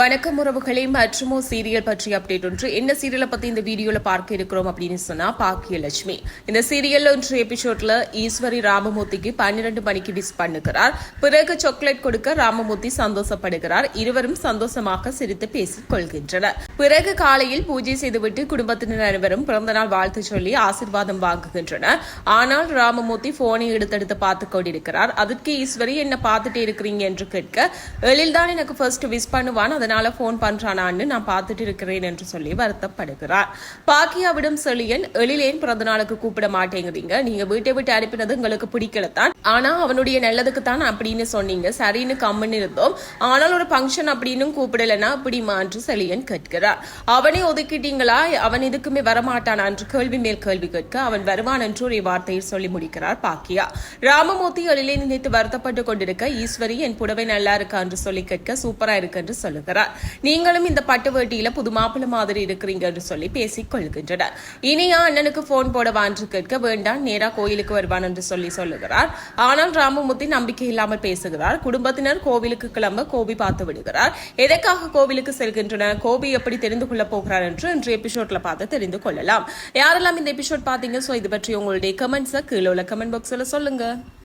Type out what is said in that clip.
வணக்கம் உறவுகளே மற்றும் சீரியல் பற்றிய அப்டேட் ஒன்று. என்ன சீரியலை பத்தி இந்த வீடியோல பார்க்க இருக்கிறோம் அப்படின்னு சொன்னா பாக்கியலட்சுமி. இந்த சீரியல் ஒன்று எபிசோட்ல ஈஸ்வரி ராமமூர்த்திக்கு பன்னிரண்டு மணிக்கு விஸ் பண்ணுகிறார். பிறகு சாக்லேட் கொடுக்க ராமமூர்த்தி சந்தோஷப்படுகிறார். இருவரும் சந்தோஷமாக சிரித்து பேசிக் கொள்கின்றனர். பிறகு காலையில் பூஜை செய்துவிட்டு குடும்பத்தினர் அனைவரும் பிறந்தநாள் வாழ்த்து சொல்லி ஆசிர்வாதம் வாங்குகின்றனர். ஆனால் ராமமூர்த்தி போனை எடுத்தெடுத்து பார்த்து கொண்டிருக்கிறார். அதற்கு ஈஸ்வரி என்ன பார்த்துட்டே இருக்கிறீங்க? என்று கேட்க எழில்தான் எனக்கு ஃபர்ஸ்ட் விஷ் பண்ணுவான். அதனால போன் பண்றானான்னு நான் பார்த்துட்டு இருக்கிறேன் என்று சொல்லி வருத்தப்படுகிறார். பாக்கியாவிடம் செழியன் எழிலேன் பிறந்த நாளுக்கு கூப்பிட மாட்டேங்கிறீங்க. நீங்க வீட்டை விட்டு அனுப்பினது உங்களுக்கு பிடிக்கலத்தான். ஆனா அவனுடைய நல்லதுக்கு தான் அப்படின்னு சொன்னீங்க. சரின்னு கம்முன்னு இருந்தோம். ஆனால் ஒரு ஃபங்க்ஷன் அப்படின்னு கூப்பிடலன்னா அப்படிமா என்று செழியன் கேட்கிறார். அவனை ஒதுக்கிட்டீங்களா? அவன் இதுக்குமே வரமாட்டானா? என்று கேள்வி மேல் கேள்வி கேட்க அவன் வருவான் என்று ஒரு வார்த்தையில் சொல்லி முடிக்கிறார் பாக்கியா. ராமமூர்த்தி எழிலை நினைத்து வருத்தப்பட்டு கொண்டிருக்க ஈஸ்வரி என் புடவை நல்லா இருக்கா? என்று சொல்லி கேட்க சூப்பரா இருக்கு என்று சொல்லுகிறார். நீங்களும் இந்த பட்டு வேட்டியில புது மாப்பிள்ள மாதிரி இருக்கிறீங்க என்று சொல்லி பேசிக் கொள்கின்றனர். இனியா அண்ணனுக்கு போன் போடவா என்று கேட்க வேண்டாம் நேரா கோயிலுக்கு வருவான் என்று சொல்லி சொல்லுகிறார். ஆனால் ராமமூர்த்தி நம்பிக்கை இல்லாமல் பேசுகிறார். குடும்பத்தினர் கோவிலுக்கு கிளம்ப கோபி பார்த்து விடுகிறார். எதற்காக கோவிலுக்கு செல்கின்றனர்? கோபி எப்படி தெரிந்து கொள்ள போகிறார் என்று இன்று எபிசோட்ல பார்த்து தெரிந்து கொள்ளலாம். யாரெல்லாம் இந்த எபிசோட் பாத்தீங்க சோ இது பற்றி உங்களுடைய கமெண்ட்ஸை கீழே உள்ள கமெண்ட் பாக்ஸ்ல சொல்லுங்க.